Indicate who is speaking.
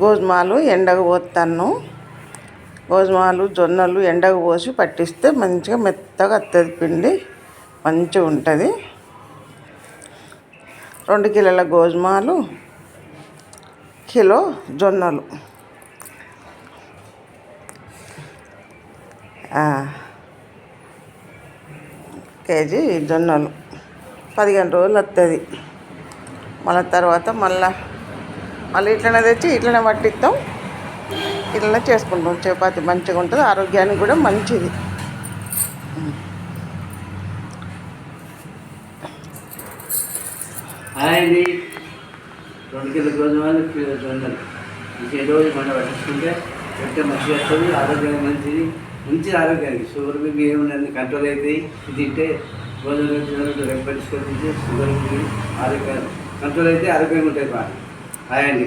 Speaker 1: గోధుమలు ఎండకు పోతాను గోధుమలు జొన్నలు ఎండకు పోసి పట్టిస్తే మంచిగా మెత్తగా వస్తుంది పిండి మంచిగా ఉంటుంది. రెండు కిలోల గోధుమలు కిలో జొన్నలు. కేజీ జొన్నలు. పదిహేను రోజులు వస్తుంది మళ్ళీ తర్వాత మళ్ళా మళ్ళీ ఇట్లనే తెచ్చి ఇట్లనే పట్టిస్తాం ఇట్లనే చేసుకుంటాం. చపాతి మంచిగా ఉంటుంది. ఆరోగ్యానికి కూడా మంచిది.
Speaker 2: ఆయనది రెండు కిలో గోధుమలు కిలో జొన్నలు ఈ రోజు మనం పట్టించుకుంటే పెట్టే మంచిగా వస్తుంది. ఆరోగ్యం మంచిది. మంచి ఆరోగ్యానికి. షుగర్ బీపీ ఏముండదు కంట్రోల్ అవుతాయి తింటే గోధుమలు జొన్నలు రెప్పట్టించుకొని షుగర్ బీపీ ఆరోగ్యం కంట్రోల్ అయితే ఆరోగ్యంగా ఉంటాయి బాగా. హాయ్